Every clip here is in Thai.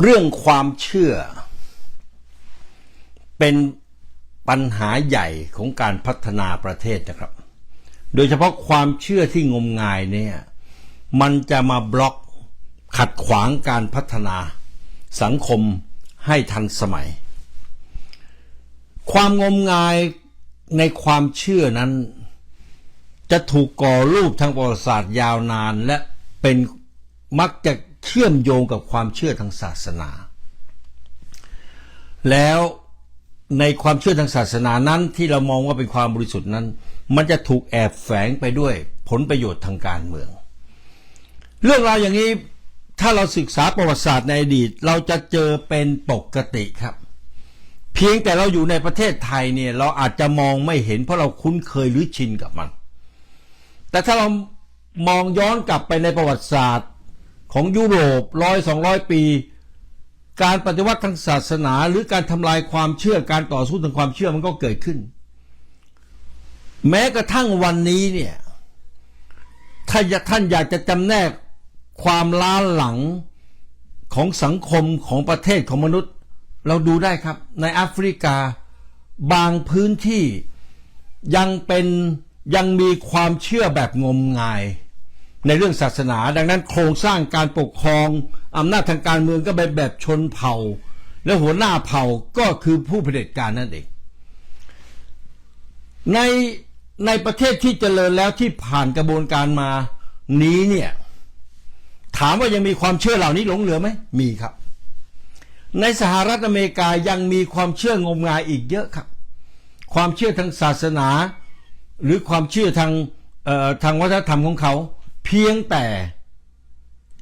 เรื่องความเชื่อ เป็นปัญหาใหญ่ของการพัฒนาประเทศนะครับ โดยเฉพาะความเชื่อที่งมงายเนี่ยมันจะมาบล็อกขัดขวางการพัฒนาสังคมให้ทันสมัย ความงมงายในความเชื่อนั้น จะถูกก่อรูปทางประวัติศาสตร์ยาวนานและเป็นมักจะ เชื่อมโยงกับความเชื่อทางศาสนา แล้วในความเชื่อทางศาสนานั้นที่เรามองว่าเป็นความบริสุทธิ์นั้น มันจะถูกแอบแฝงไปด้วยผลประโยชน์ทางการเมือง เรื่องราวอย่างนี้ถ้าเราศึกษาประวัติศาสตร์ในอดีต เราจะเจอเป็นปกติครับ เพียงแต่เราอยู่ในประเทศไทยเนี่ยเราอาจจะมองไม่เห็นเพราะเราคุ้นเคยหรือชินกับมัน แต่ถ้าเรามองย้อนกลับไปในประวัติศาสตร์ ของยุโรปร้อยสองร้อยปี การปฏิวัติทางศาสนา หรือการทำลายความเชื่อการต่อสู้ทางความเชื่อมันก็เกิดขึ้น แม้กระทั่งวันนี้เนี่ยถ้าท่านอยากจะจำแนกความล้าหลังของสังคมของประเทศของมนุษย์ เราดูได้ครับ ในแอฟริกา บางพื้นที่ยังเป็นยังมีความเชื่อแบบงมงาย ในเรื่องศาสนา ดังนั้นโครงสร้างการปกครองอำนาจทางการเมืองก็เป็นแบบชนเผ่า และหัวหน้าเผ่าก็คือผู้เผด็จการนั่นเอง ในในประเทศที่เจริญแล้วที่ผ่านกระบวนการมานี้เนี่ยถามว่ายังมีความเชื่อเหล่านี้หลงเหลือไหมมีครับ ในสหรัฐอเมริกายังมีความเชื่องมงายอีกเยอะครับ ความเชื่อทางศาสนา หรือความเชื่อทางทางวัฒนธรรมของเขา เพียงแต่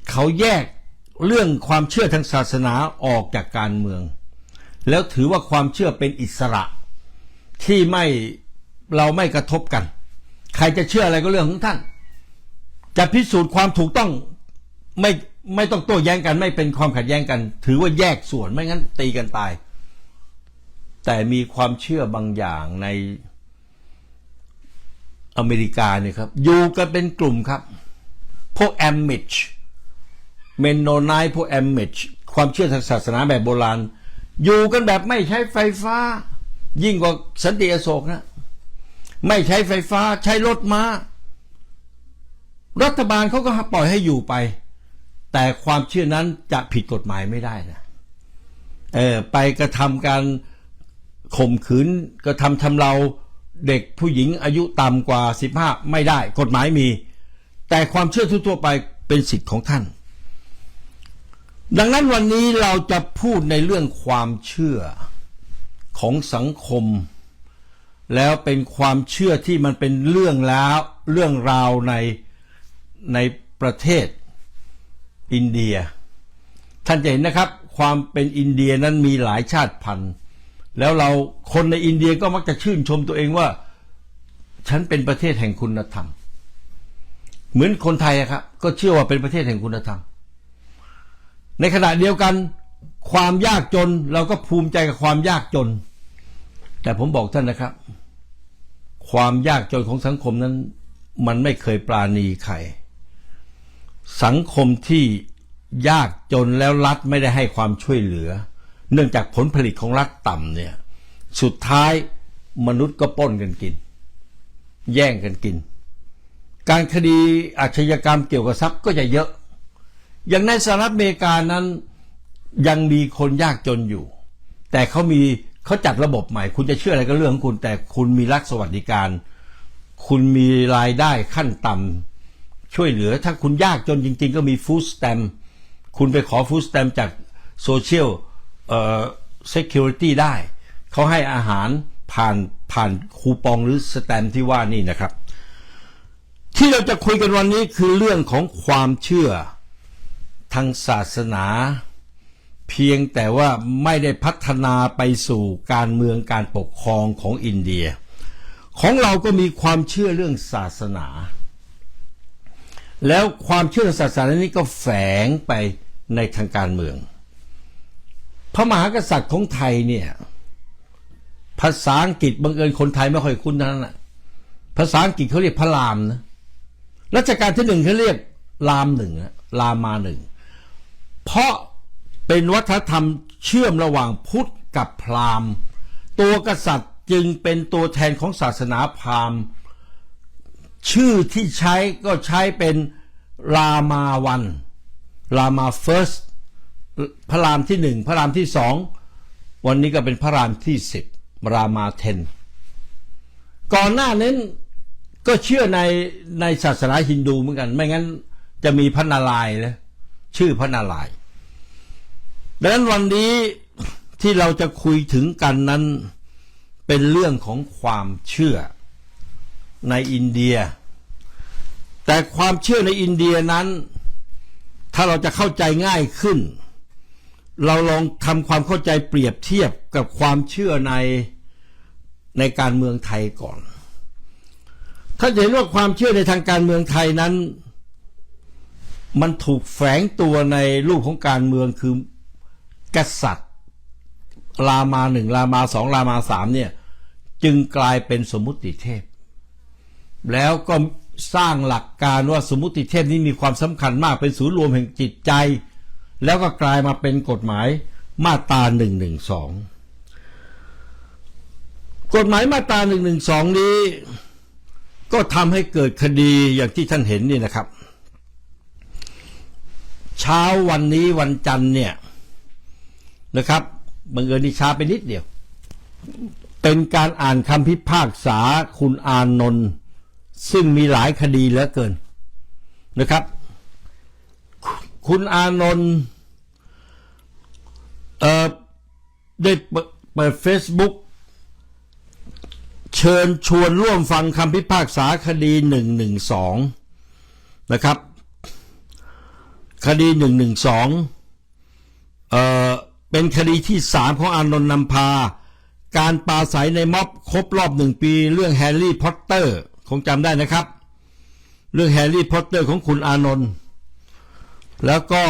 เขาแยกเรื่องความเชื่อทางศาสนาออกจากการเมือง แล้วถือว่าความเชื่อเป็นอิสระ ที่ไม่เราไม่กระทบกัน ใครจะเชื่ออะไรก็เรื่องของท่าน จะพิสูจน์ความถูกต้องไม่ไม่ต้องโต้แย้งกัน ไม่เป็นความขัดแย้งกัน ถือว่าแยกส่วนไม่งั้นตีกันตาย แต่มีความเชื่อบางอย่างในอเมริกาเนี่ยครับ อยู่กันเป็นกลุ่มครับ พวกแอมมิชเมนโนไนพวกแอมมิชความเชื่อทางศาสนาแบบโบราณ อยู่กันแบบไม่ใช้ไฟฟ้า ยิ่งกว่าสันติอโศกนะไม่ใช้ไฟฟ้าใช้รถมา้า รัฐบาลเขาก็ปล่อยให้อยู่ไป แต่ความเชื่อนั้นจะผิดกฎหมายไม่ได้นะเออไปกระทำการข่มขืนกระทำทำเราเด็กผู้หญิงอายุต่ำกว่า 15 ไม่ได้ กฎหมายมี แต่ความเชื่อทั่วไปเป็นสิทธิ์ของท่าน ดังนั้นวันนี้เราจะพูดในเรื่องความเชื่อของสังคม แล้วเป็นความเชื่อที่มันเป็นเรื่องแล้วเรื่องราวในในประเทศอินเดีย ท่านจะเห็นนะครับ ความเป็นอินเดียนั้นมีหลายชาติพันธุ์ แล้วเราคนในอินเดียก็มักจะชื่นชมตัวเองว่า ฉันเป็นประเทศแห่งคุณธรรม เหมือนคนไทยครับ ก็เชื่อว่าเป็นประเทศแห่งคุณธรรม ในขณะเดียวกัน ความยากจนเราก็ภูมิใจกับความยากจน แต่ผมบอกท่านนะครับ ความยากจนของสังคมนั้น มันไม่เคยปราณีใครสังคมที่ยากจนแล้วรัฐไม่ได้ให้ความช่วยเหลือ เนื่องจากผลผลิตของรัฐต่ำเนี่ย สุดท้ายมนุษย์ก็ป้นกันกิน แย่งกันกิน การคดีอาชญากรรมเกี่ยวกับทรัพย์ก็จะเยอะ อย่างในสหรัฐอเมริกานั้นยังมีคนยากจนอยู่ แต่เขามีเขาจัดระบบใหม่ คุณจะเชื่ออะไรก็เรื่องของคุณ แต่คุณมีรัฐสวัสดิการ คุณมีรายได้ขั้นต่ำช่วยเหลือ ถ้าคุณยากจนจริง ๆ ก็มีฟู้ดสแตมคุณไปขอฟู้ดสแตมจากโซเชียลเอ่อเซคิวริตี้ได้ เขาให้อาหารผ่านผ่านคูปองหรือสแตมที่ว่านี่นะครับ ที่เราจะคุยกันวันนี้คือเรื่องของความเชื่อ ทางศาสนา เพียงแต่ว่าไม่ได้พัฒนาไปสู่การเมืองการปกครองของอินเดีย ของเราก็มีความเชื่อเรื่องศาสนา แล้วความเชื่อศาสนานี้ก็แฝงไปในทางการเมือง พระมหากษัตริย์ของไทยเนี่ยภาษาอังกฤษบังเอิญคนไทยไม่ค่อยคุ้นนั้นแหละภาษาอังกฤษเขาเรียกพระรามนะ รัชกาลที่หนึ่งเขาเรียกรามหนึ่งรามมาหนึ่ง เพราะเป็นวัฒนธรรมเชื่อมระหว่างพุทธกับพราหมณ์ ตัวกษัตริย์จึงเป็นตัวแทนของศาสนาพราหมณ์ ชื่อที่ใช้ก็ใช้เป็นรามาวันรามาเฟิร์สพระรามที่หนึ่งพระรามที่สองวันนี้ก็เป็นพระรามที่สิบรามาเทนก่อนหน้านั้น ก็เชื่อในในศาสนาฮินดูเหมือนกัน ไม่งั้นจะมีพระนารายณ์เลยชื่อพระนารายณ์ดังนั้นวันนี้ที่เราจะคุยถึงกันนั้นเป็นเรื่องของความเชื่อในอินเดีย แต่ความเชื่อในอินเดียนั้น ถ้าเราจะเข้าใจง่ายขึ้น เราลองทำความเข้าใจเปรียบเทียบกับความเชื่อในในการเมืองไทยก่อน ถ้าจะเห็นว่าความเชื่อในทางการเมืองไทยนั้น มันถูกแฝงตัวในรูปของการเมืองคือกษัตริย์รามาหนึ่งรามาสองรามาสามเนี่ยจึงกลายเป็นสมมุติเทพ แล้วก็สร้างหลักการว่าสมมุติเทพนี้มีความสำคัญมากเป็นศูนย์รวมแห่งจิตใจ แล้วก็กลายมาเป็นกฎหมายมาตราหนึ่งหนึ่งสองกฎหมายมาตราหนึ่งหนึ่งสองนี้ ก็ทำให้เกิดคดีอย่างที่ท่านเห็นนี่นะครับ เช้าวันนี้วันจันทร์เนี่ยนะครับบังเอิญนี่ช้าไปนิดเดียว เป็นการอ่านคำพิพากษาคุณอานนท์ซึ่งมีหลายคดีเหลือเกินนะครับ คุณอานนท์เอ่อได้เปิดเฟซบุ๊ก เชิญชวนร่วมฟังคำพิพากษาคดีหนึ่งหนึ่งสองนะครับ คดีหนึ่งหนึ่งสองเอ่อ เป็นคดีที่สามของอานนท์นำพา การปาศัยในม็อบครบรอบหนึ่งปี เรื่องแฮร์รี่พอตเตอร์ คงจำได้นะครับ เรื่องแฮร์รี่พอตเตอร์ของคุณอานนท์แล้วก็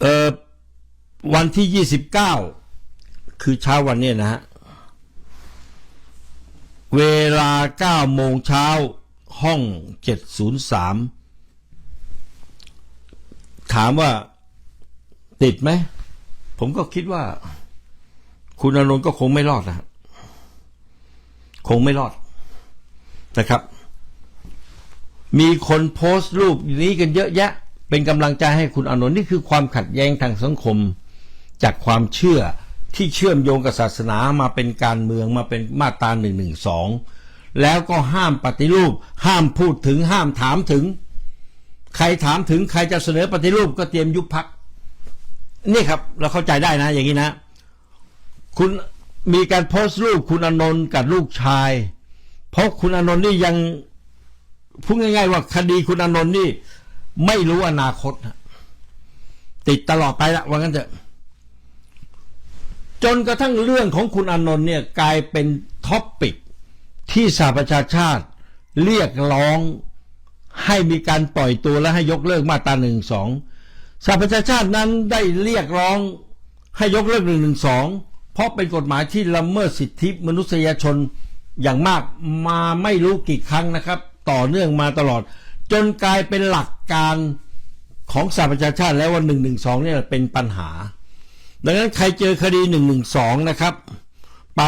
เอ่อ วันที่ 29 คือเช้าวันนี้นะฮะ เวลา9โมงเช้าห้อง703ถามว่าติดไหม ผมก็คิดว่า คุณอานนท์ก็คงไม่รอดนะฮะคงไม่รอดนะครับ มีคนโพสต์รูปนี้กันเยอะแยะ เป็นกำลังใจให้คุณอานนท์นี่คือความขัดแย้งทางสังคมจากความเชื่อ ที่เชื่อมโยงกับศาสนามาเป็นการเมืองมาเป็นมาตราหนึ่งหนึ่งสองแล้วก็ห้ามปฏิรูป ห้ามพูดถึงห้ามถามถึง ใครถามถึงใครจะเสนอปฏิรูปก็เตรียมยุบพักนี่ครับเราเข้าใจได้นะ อย่างนี้นะ คุณมีการโพสต์รูปคุณอนนท์กับลูกชาย เพราะคุณอนนท์นี่ยังพูดง่าย ๆ ว่าคดีคุณอนนท์นี่ ไม่รู้อนาคตติดตลอดไปละว่างั้นเถอะ จนกระทั่งเรื่องของคุณอนนท์เนี่ยกลายเป็นท็อปปิกที่สหประชาชาติเรียกร้องให้มีการปล่อยตัวและให้ยกเลิกมาตราหนึ่งสองสหประชาชาตินั้นได้เรียกร้องให้ยกเลิกหนึ่งหนึ่งสองเพราะเป็นกฎหมายที่ละเมิดสิทธิมนุษยชนอย่างมากมาไม่รู้กี่ครั้งนะครับ ต่อเนื่องมาตลอด จนกลายเป็นหลักการของสหประชาชาติแล้วว่าหนึ่งหนึ่งสองเนี่ยเป็นปัญหา ดังนั้นใครเจอคดีหนึ่งหนึ่งสองนะครับ ไป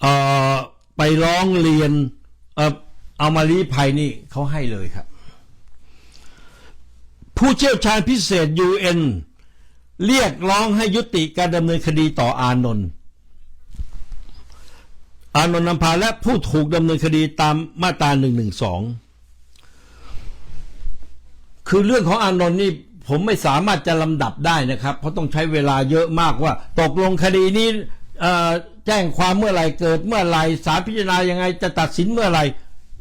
เอ่อไปร้องเรียนเอ่อเอามาลีภัยนี่เขาให้เลยครับ ผู้เชี่ยวชาญพิเศษ UN เรียกร้องให้ยุติการดำเนินคดีต่ออานนท์อานนท์นำพาและผู้ถูกดำเนินคดีตามมาตราหนึ่งหนึ่งสองคือเรื่องของอานนท์นี่ ผมไม่สามารถจะลำดับได้นะครับ เพราะต้องใช้เวลาเยอะมากว่า ตกลงคดีนี้แจ้งความเมื่อไหร่เกิดเมื่อไหร่ศาลพิจารณายังไงจะตัดสินเมื่อไหร่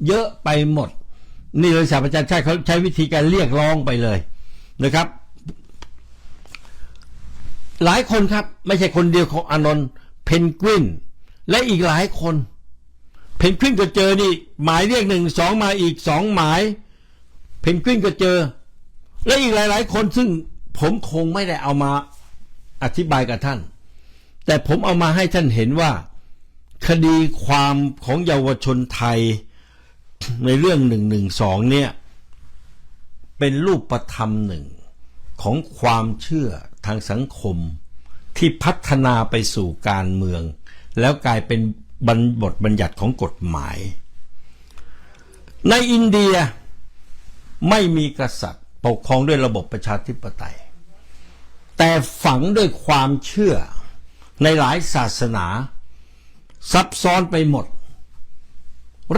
เยอะไปหมด นี่เลยสหประชาชาติเขาใช้วิธีการเรียกร้องไปเลยนะครับ หลายคนครับ ไม่ใช่คนเดียวของอนนท์เพนกวิน และอีกหลายคน เพนกวินก็เจอนี่ หมายเรียกหนึ่งสองมาอีกสองหมาย เพนกวินก็เจอ และอีกหลาย ๆ คนซึ่งผมคงไม่ได้เอามาอธิบายกับท่าน แต่ผมเอามาให้ท่านเห็นว่า คดีความของเยาวชนไทยในเรื่องหนึ่งหนึ่งสองเนี่ย เป็นรูปธรรมหนึ่งของความเชื่อทางสังคมที่พัฒนาไปสู่การเมือง แล้วกลายเป็นบรรบทบัญญัติของกฎหมาย ในอินเดียไม่มีกษัตริย์ ปกครองด้วยระบบประชาธิปไตย แต่ฝังด้วยความเชื่อในหลายศาสนา ซับซ้อนไปหมด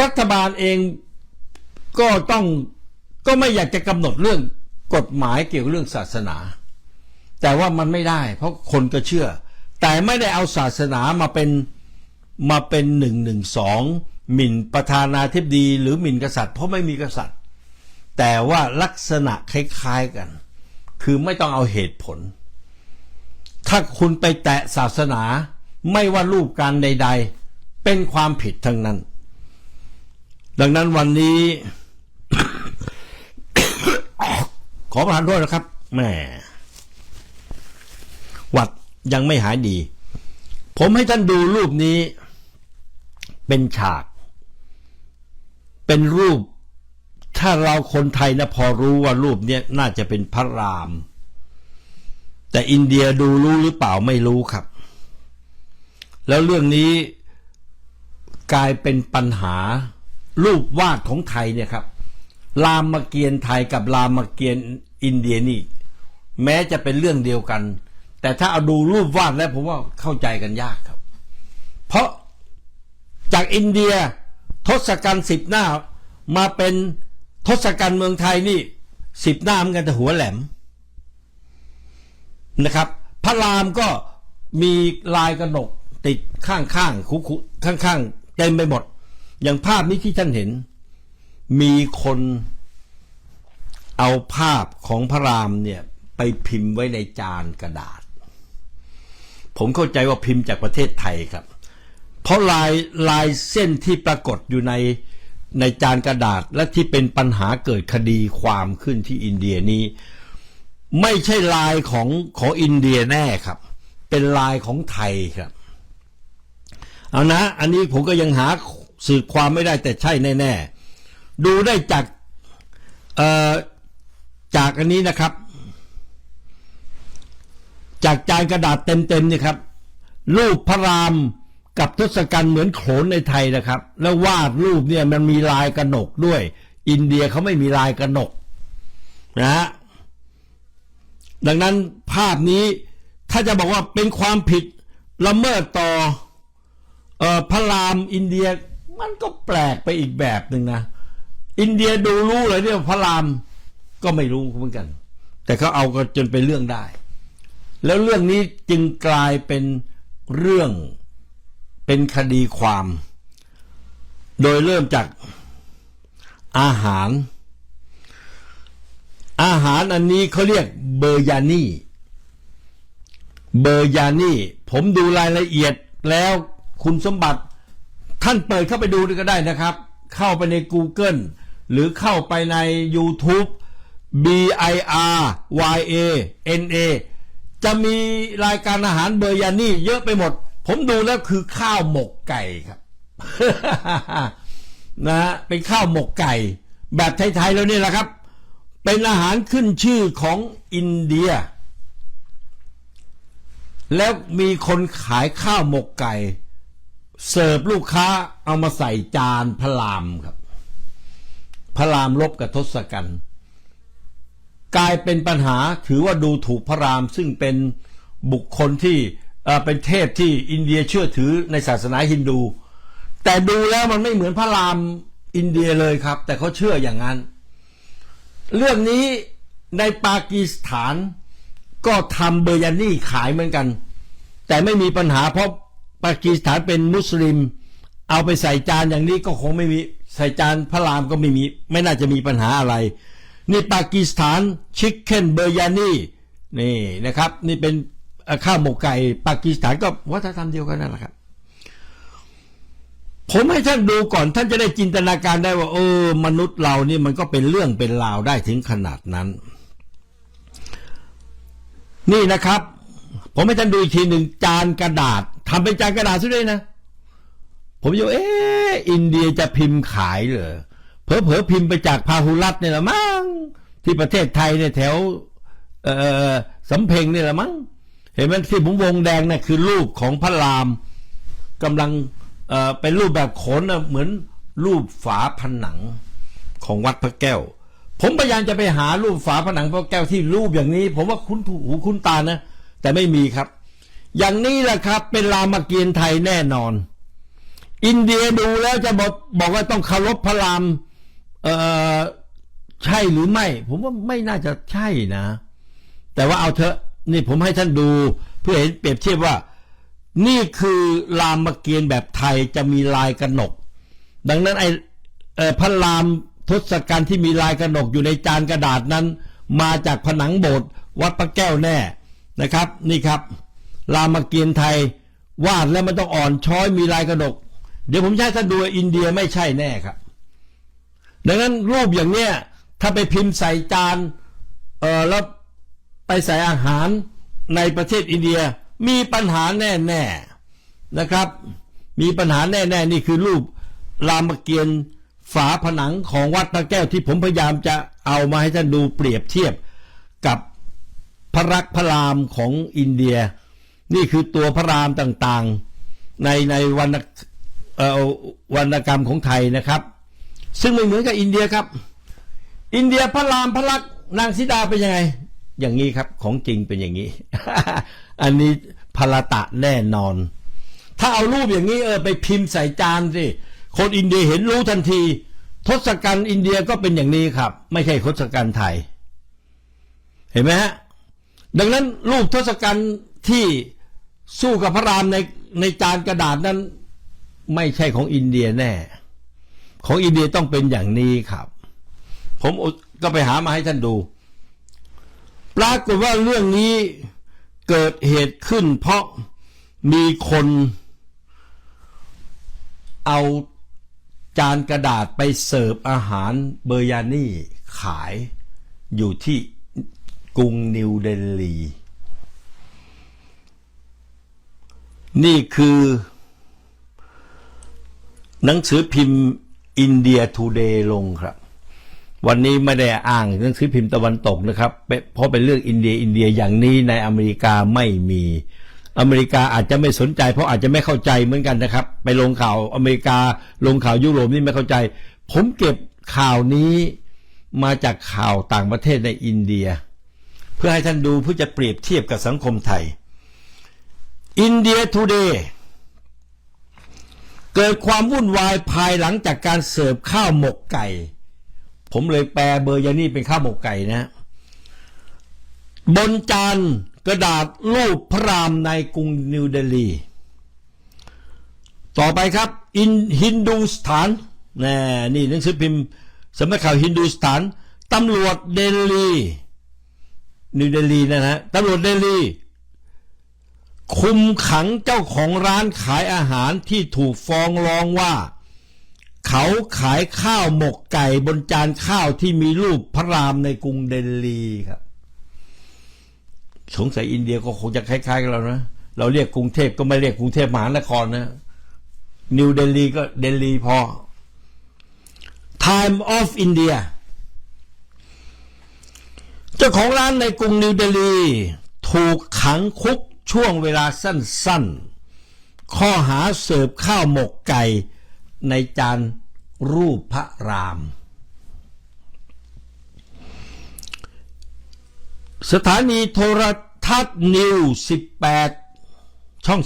รัฐบาลเองก็ต้องก็ไม่อยากจะกำหนดเรื่องกฎหมายเกี่ยวกับเรื่องศาสนา แต่ว่ามันไม่ได้ เพราะคนก็เชื่อ แต่ไม่ได้เอาศาสนามาเป็นมาเป็นหนึ่งหนึ่งสองหมิ่นประธานาธิบดี หรือหมิ่นกษัตริย์ เพราะไม่มีกษัตริย์ แต่ว่าลักษณะคล้ายๆกัน คือไม่ต้องเอาเหตุผล ถ้าคุณไปแตะศาสนา ไม่ว่ารูปการใด ๆ เป็นความผิดทั้งนั้น ดังนั้นวันนี้ ขอประทานโทษนะครับแหม่หวัดยังไม่หายดี ผมให้ท่านดูรูปนี้ เป็นฉาก เป็นรูป ถ้าเราคนไทยนะพอรู้ว่ารูปเนี้ยน่าจะเป็นพระราม แต่อินเดียดูรู้หรือเปล่าไม่รู้ครับ แล้วเรื่องนี้กลายเป็นปัญหารูปวาดของไทยเนี่ยครับรามเกียรติ์ไทยกับรามเกียรติ์อินเดียนี่ แม้จะเป็นเรื่องเดียวกัน แต่ถ้าเอาดูรูปวาดแล้วผมว่าเข้าใจกันยากครับ เพราะจากอินเดียทศกัณฐ์สิบหน้ามาเป็น ทศกัณฐ์เมืองไทยนี่สิบหน้าเหมือนกันแต่หัวแหลมนะครับ พระรามก็มีลายกระหนกติดข้างๆคุคุข้างๆเต็มไปหมด อย่างภาพนี้ที่ท่านเห็น มีคนเอาภาพของพระรามเนี่ยไปพิมพ์ไว้ในจานกระดาษ ผมเข้าใจว่าพิมพ์จากประเทศไทยครับ เพราะลายลายเส้นที่ปรากฏอยู่ใน ในจานกระดาษและที่เป็นปัญหาเกิดคดีความขึ้นที่อินเดียนี้ ไม่ใช่ลายของของอินเดียแน่ครับ เป็นลายของไทยครับ เอานะ อันนี้ผมก็ยังหาสืบความไม่ได้แต่ใช่แน่ๆ ดูได้จากจากอันนี้นะครับ จากจานกระดาษเต็มๆเนี่ยครับ รูปพระราม กับทศกัณฐ์เหมือนโขนในไทยนะครับ แล้ววาดรูปเนี่ยมันมีลายกระหนกด้วย อินเดียเขาไม่มีลายกระหนกนะฮะดังนั้นภาพนี้ถ้าจะบอกว่าเป็นความผิดละเมิดต่อออพระรามอินเดียมันก็แปลกไปอีกแบบหนึ่งนะ อินเดียดูรู้เลยเนี่ยพระรามก็ไม่รู้เหมือนกัน แต่เขาเอาก็จนเป็นเรื่องได้ แล้วเรื่องนี้จึงกลายเป็นเรื่อง เป็นคดีความ โดยเริ่มจากอาหาร อาหารอันนี้เขาเรียกเบอร์ยานี่ เบอร์ยานี่ ผมดูรายละเอียดแล้วคุณสมบัติท่านเปิดเข้าไปดูก็ได้นะครับ เข้าไปใน Google หรือเข้าไปใน YouTube B I R Y A N A จะมีรายการอาหารเบอร์ยานี่เยอะไปหมด ผมดูแล้วคือข้าวหมกไก่ครับ นะเป็นข้าวหมกไก่ แบบไทยๆแล้วนี่แหละครับ เป็นอาหารขึ้นชื่อของอินเดีย แล้วมีคนขายข้าวหมกไก่ เสิร์ฟลูกค้าเอามาใส่จานพระรามครับพระรามลบกับทศกัณฐ์กลายเป็นปัญหาถือว่าดูถูกพระรามซึ่งเป็นบุคคลที่ เป็นเทพที่อินเดียเชื่อถือในศาสนาฮินดู แต่ดูแล้วมันไม่เหมือนพระรามอินเดียเลยครับ แต่เขาเชื่ออย่างนั้น เรื่องนี้ในปากีสถานก็ทำเบอร์ยานี่ขายเหมือนกัน แต่ไม่มีปัญหาเพราะปากีสถานเป็นมุสลิม เอาไปใส่จานอย่างนี้ก็คงไม่มีใส่จานพระรามก็ไม่มี ไม่น่าจะมีปัญหาอะไร นี่ปากีสถานชิคเก้นเบอร์ยานี่นี่นะครับ นี่เป็น ข้าวหมกไก่ปากีสถานก็วัฒนธรรมเดียวกันนั่นแหละครับ ผมให้ท่านดูก่อน ท่านจะได้จินตนาการได้ว่า เออ มนุษย์เรานี่มันก็เป็นเรื่องเป็นราวได้ถึงขนาดนั้น นี่นะครับ ผมให้ท่านดูอีกทีหนึ่งจานกระดาษทำเป็นจานกระดาษซะด้วยนะ ผมโยเอ๊ะอินเดียจะพิมพ์ขายเหรอเผลอๆพิมพ์ไปจากพาหุรัตเนี่ยละมั้งที่ประเทศไทยเนี่ยแถว เออสำเพ็งเนี่แหละมั้ง เห็นไหมที่ผมวงแดงน่ะคือรูปของพระรามกำลังเอ่อเป็นรูปแบบขนนะเหมือนรูปฝาผนังของวัดพระแก้ว ผมพยายามจะไปหารูปฝาผนังพระแก้วที่รูปอย่างนี้ ผมว่าคุ้นหูคุ้นตานะ แต่ไม่มีครับ อย่างนี้แหละครับ เป็นรามเกียรติ์ไทยแน่นอน อินเดียดูแล้วจะบอกบอกว่าต้องเคารพพระรามเอ่อใช่หรือไม่ ผมว่าไม่น่าจะใช่นะ แต่ว่าเอาเถอะ นี่ผมให้ท่านดูเพื่อเห็นเปรียบเทียบว่า นี่คือรามเกียรติ์แบบไทยจะมีลายกระหนก ดังนั้นไอ้พระรามทศกัณฐ์ที่มีลายกระหนกอยู่ในจานกระดาษนั้น มาจากผนังโบสถ์วัดพระแก้วแน่นะครับ นี่ครับ รามเกียรติ์ไทยวาดแล้วมันต้องอ่อนช้อยมีลายกระหนก เดี๋ยวผมให้ท่านดูว่าอินเดียไม่ใช่แน่ครับ ดังนั้นรูปอย่างเนี้ยถ้าไปพิมพ์ใส่จานเออแล้ว ไปใส่อาหารในประเทศอินเดียมีปัญหาแน่ๆนะครับ มีปัญหาแน่ๆนี่คือรูปรามเกียรติ์ฝาผนังของวัดพระแก้วที่ผมพยายามจะเอามาให้ท่านดูเปรียบเทียบกับพระรักษพระรามของอินเดีย นี่คือตัวพระรามต่างๆในในวรรณวรรณกรรมของไทยนะครับ ซึ่งไม่เหมือนกับอินเดียครับ อินเดียพระรามพระลักษณ์นางสีดาเป็นยังไง อย่างนี้ครับ ของจริงเป็นอย่างนี้ อันนี้พลตะแน่นอน ถ้าเอารูปอย่างนี้เออไปพิมพ์ใส่จานสิคนอินเดียเห็นรู้ทันที ทศกัณฐ์อินเดียก็เป็นอย่างนี้ครับ ไม่ใช่ทศกัณฐ์ไทย เห็นไหมฮะดังนั้นรูปทศกัณฐ์ที่สู้กับพระรามในในจานกระดาษนั้น ไม่ใช่ของอินเดียแน่ ของอินเดียต้องเป็นอย่างนี้ครับ ผมก็ไปหามาให้ท่านดู ปรากฏว่าเรื่องนี้เกิดเหตุขึ้น เพราะมีคนเอาจานกระดาษไปเสิร์ฟอาหารเบอร์ยานี่ขายอยู่ที่กรุงนิวเดลี นี่คือ หนังสือพิมพ์อินเดียทูเดย์ลงครับ วันนี้ไม่ได้อ้างหนังสือพิมพ์ตะวันตกนะครับ เพราะเป็นเรื่องอินเดียอินเดียอย่างนี้ในอเมริกาไม่มี อเมริกาอาจจะไม่สนใจ เพราะอาจจะไม่เข้าใจเหมือนกันนะครับ ไปลงข่าวอเมริกาลงข่าวยุโรปนี่ไม่เข้าใจ ผมเก็บข่าวนี้มาจากข่าวต่างประเทศในอินเดีย เพื่อให้ท่านดูเพื่อจะเปรียบเทียบกับสังคมไทย อินเดียทูเดย์เกิดความวุ่นวายภายหลังจากการเสิร์ฟข้าวหมกไก่ ผมเลยแปลเบอร์ยานี่เป็นข้าวหมกไก่นะ บนจานกระดาษรูปพระรามในกรุงนิวเดลี ต่อไปครับ อินฮินดูสถานแน่นี่หนังสือพิมพ์สำนักข่าวฮินดูสถานตำรวจเดลีนิวเดลีนะฮะตำรวจเดลีคุมขังเจ้าของร้านขายอาหารที่ถูกฟ้องร้องว่า เขาขายข้าวหมกไก่บนจานข้าวที่มีรูปพระรามในกรุงเดลีครับสงสัยอินเดียก็คงจะคล้ายๆกันเรานะ เราเรียกกรุงเทพก็ไม่เรียกกรุงเทพมหานครนะ นิวเดลีก็เดลีพอ Time of India เจ้าของร้านในกรุงนิวเดลี ถูกขังคุกช่วงเวลาสั้นๆ ข้อหาเสิร์ฟข้าวหมกไก่ ในจานรูปพระราม สถานีโทรทัศน์นิว 18 ช่อง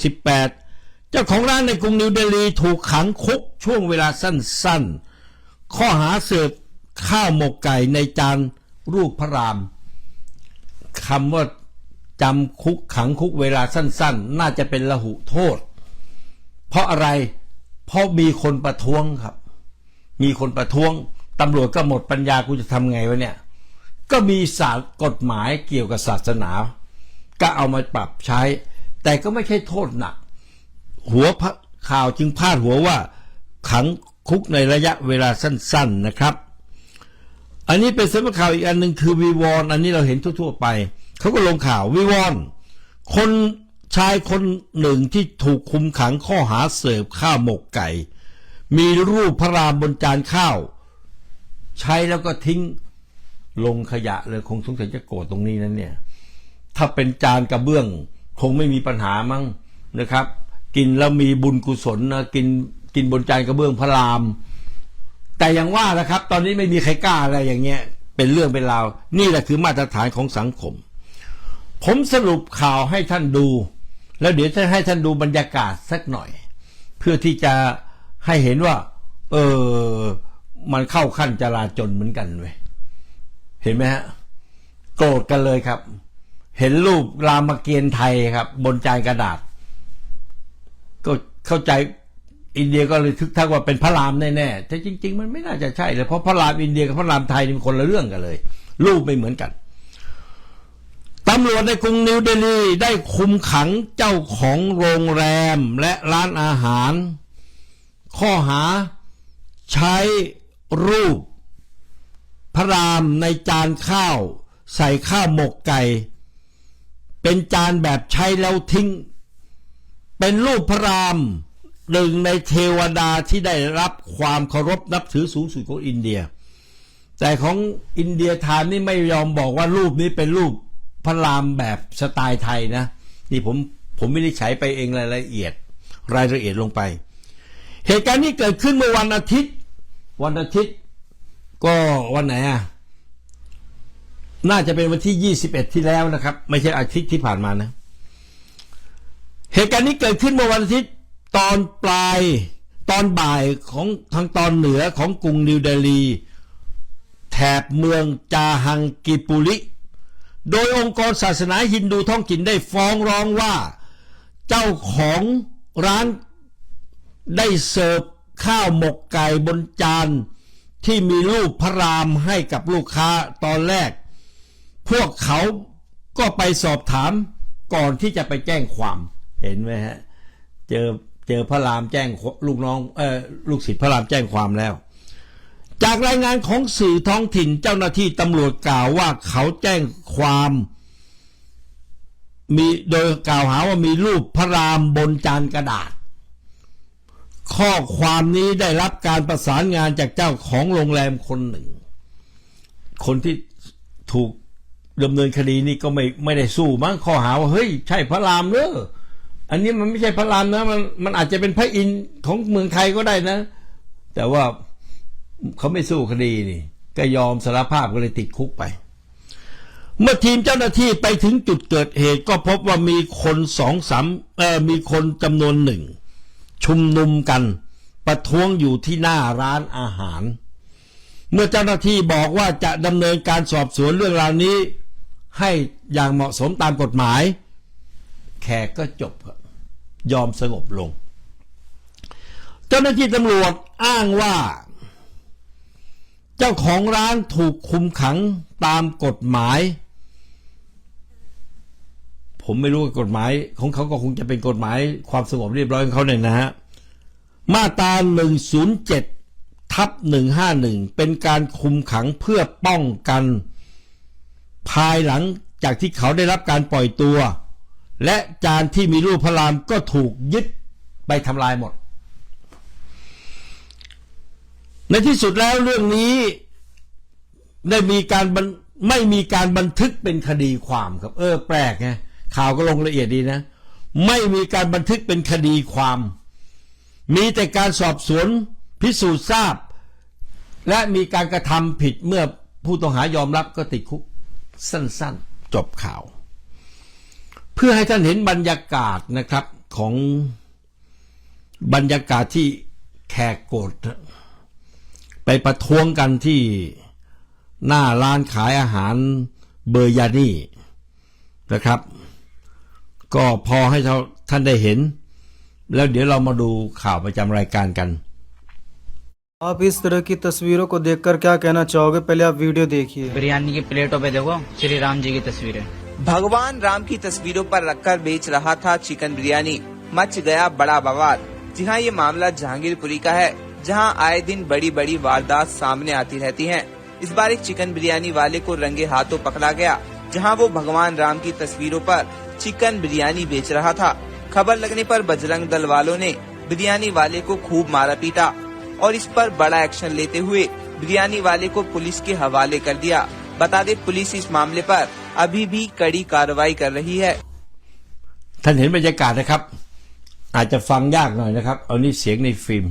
18 เจ้าของร้านในกรุงนิวเดลีถูกขังคุกช่วงเวลาสั้นๆ ข้อหาเสิร์ฟข้าวหมกไก่ในจานรูปพระรามคำว่าจำคุกขังคุกเวลาสั้น ๆ น่าจะเป็นละหุโทษ เพราะอะไร เพราะมีคนประท้วงครับ มีคนประท้วงตำรวจก็หมดปัญญากูจะทำไงวะเนี่ย ก็มีศาสตร์กฎหมายเกี่ยวกับศาสนา ก็เอามาปรับใช้ แต่ก็ไม่ใช่โทษหนัก หัวข่าวจึงพาดหัวว่า ขังคุกในระยะเวลาสั้น ๆนะครับ อันนี้เป็นสำนักข่าวอีกอันหนึ่งคือวีวอนอันนี้เราเห็นทั่ว ๆ ไป เขาก็ลงข่าววีวอนคน ชายคนหนึ่งที่ถูกคุมขังข้อหาเสิร์ฟข้าวหมกไก่ มีรูปพระรามบนจานข้าว ใช้แล้วก็ทิ้งลงขยะเลยคงสงสัยจะโกรธตรงนี้นั้นเนี่ย ถ้าเป็นจานกระเบื้อง คงไม่มีปัญหามั้งนะครับ กินแล้วมีบุญกุศลนะกินกินบนจานกระเบื้องพระราม แต่อย่างว่านะครับ ตอนนี้ไม่มีใครกล้าอะไรอย่างเงี้ย เป็นเรื่องเป็นราว นี่แหละคือมาตรฐานของสังคม ผมสรุปข่าวให้ท่านดู แล้วเดี๋ยวจะให้ท่านดูบรรยากาศสักหน่อย เพื่อที่จะให้เห็นว่า เออมันเข้าขั้นจราจนเหมือนกันเว้ยเห็นไหมฮะโกรธกันเลยครับ เห็นรูปรามเกียรติ์ไทยครับ บนจานกระดาษ ก็เข้าใจอินเดียก็เลยทึกทักว่าเป็นพระรามแน่ๆแต่จริง ๆ มันไม่น่าจะใช่เลยเพราะพระรามอินเดียกับพระรามไทยนี่มันคนละเรื่องกันเลย รูปไม่เหมือนกัน ตำรวจในกรุงนิวเดลีได้คุมขังเจ้าของโรงแรมและร้านอาหาร ข้อหาใช้รูป พระรามในจานข้าว ใส่ข้าวหมกไก่ เป็นจานแบบใช้แล้วทิ้ง เป็นรูปพระรามหนึ่งในเทวดาที่ได้รับความเคารพนับถือสูงสุดของอินเดีย แต่ของอินเดียทานนี่ไม่ยอมบอกว่ารูปนี้เป็นรูป พระรามแบบสไตล์ไทยนะ นี่ผมผมไม่ได้ใช้ไปเองรายละเอียด รายละเอียดลงไป เหตุการณ์นี้เกิดขึ้นเมื่อวันอาทิตย์ วันอาทิตย์ ก็วันไหนอะน่าจะเป็นวันที่ 21 ที่แล้วนะครับ ไม่ใช่อาทิตย์ที่ผ่านมานะ เหตุการณ์นี้เกิดขึ้นเมื่อวันอาทิตย์ตอนปลายตอนบ่ายของทางตอนเหนือของกรุงนิวเดลี แถบเมืองจาฮังกิปุริ โดยองค์กรศาสนาฮินดูท้องถิ่นได้ฟ้องร้องว่า เจ้าของร้านได้เสิร์ฟข้าวหมกไก่บนจานที่มีรูปพระรามให้กับลูกค้าตอนแรก พวกเขาก็ไปสอบถามก่อนที่จะไปแจ้งความเห็นไหมฮะ เจอเจอพระรามแจ้งลูกน้องเออลูกศิษย์พระรามแจ้งความแล้ว จากรายงานของสื่อท้องถิ่นเจ้าหน้าที่ตำรวจกล่าวว่าเขาแจ้งความมีโดยกล่าวหาว่ามีรูปพระรามบนจานกระดาษ ข้อความนี้ได้รับการประสานงานจากเจ้าของโรงแรมคนหนึ่ง คนที่ถูกดำเนินคดีนี่ก็ไม่ไม่ได้สู้มั้งข้อหาว่าเฮ้ยใช่พระรามเนอะอันนี้มันไม่ใช่พระรามนะมันมันอาจจะเป็นพระอินทร์ของเมืองไทยก็ได้นะ แต่ว่า เขาไม่สู้คดีนี่ ก็ยอมสารภาพก็เลยติดคุกไป เมื่อทีมเจ้าหน้าที่ไปถึงจุดเกิดเหตุก็พบว่ามีคนสองสามเออมีคนจำนวนหนึ่ง ชุมนุมกัน ประท้วงอยู่ที่หน้าร้านอาหาร เมื่อเจ้าหน้าที่บอกว่าจะดำเนินการสอบสวนเรื่องราวนี้ ให้อย่างเหมาะสมตามกฎหมาย แขกก็จบยอมสงบลง เจ้าหน้าที่ตำรวจอ้างว่า เจ้าของร้านถูกคุมขังตามกฎหมาย ผมไม่รู้กฎหมาย ของเขาก็คงจะเป็นกฎหมายความสงบเรียบร้อยของเขาเนี่ยนะฮะ มาตรา107ทับ151 เป็นการคุมขังเพื่อป้องกัน ภายหลังจากที่เขาได้รับการปล่อยตัว และจานที่มีรูปพระรามก็ถูกยึดไปทำลายหมด ในที่สุดแล้วเรื่องนี้ได้มีการบันไม่มีการบันทึกเป็นคดีความครับ เออ แปลกไงข่าวก็ลงละเอียดดีนะ ไม่มีการบันทึกเป็นคดีความ มีแต่การสอบสวนพิสูจน์ทราบ และมีการกระทำผิดเมื่อผู้ต้องหายอมรับก็ติดคุกสั้นๆ จบข่าว เพื่อให้ท่านเห็นบรรยากาศนะครับของบรรยากาศที่แขกโกรธ ไปประท้วงกันที่หน้าร้านขายอาหารเบอร์ยานี่นะครับ ก็พอให้ท่านได้เห็น แล้วเดี๋ยวเรามาดูข่าวประจำรายการกัน आप इस तरह की तस्वीरों को देखकर क्या कहना चाहोगे पहले आप वीडियो देखिए बिरयानी की प्लेटों पे देखो श्री राम जी की तस्वीरें भगवान राम की तस्वीरों पर रखकर बेच रहा था चिकन बिरयानी मच गया बड़ा बवाल जी हाँ ये मामला जहांगीरपुरी का है जहां आए दिन बड़ी बड़ी वारदात सामने आती रहती हैं। इस बार एक चिकन बिरयानी वाले को रंगे हाथों पकड़ा गया जहां वो भगवान राम की तस्वीरों पर चिकन बिरयानी बेच रहा था खबर लगने पर बजरंग दल वालों ने बिरयानी वाले को खूब मारा पीटा और इस पर बड़ा एक्शन लेते हुए बिरयानी वाले को पुलिस के हवाले कर दिया बता दें पुलिस इस मामले पर अभी भी कड़ी कार्रवाई कर रही है ท่านเห็นบรรยากาศนะครับ อาจจะฟังยากหน่อยนะครับ เอานี่เสียงในฟิล์ม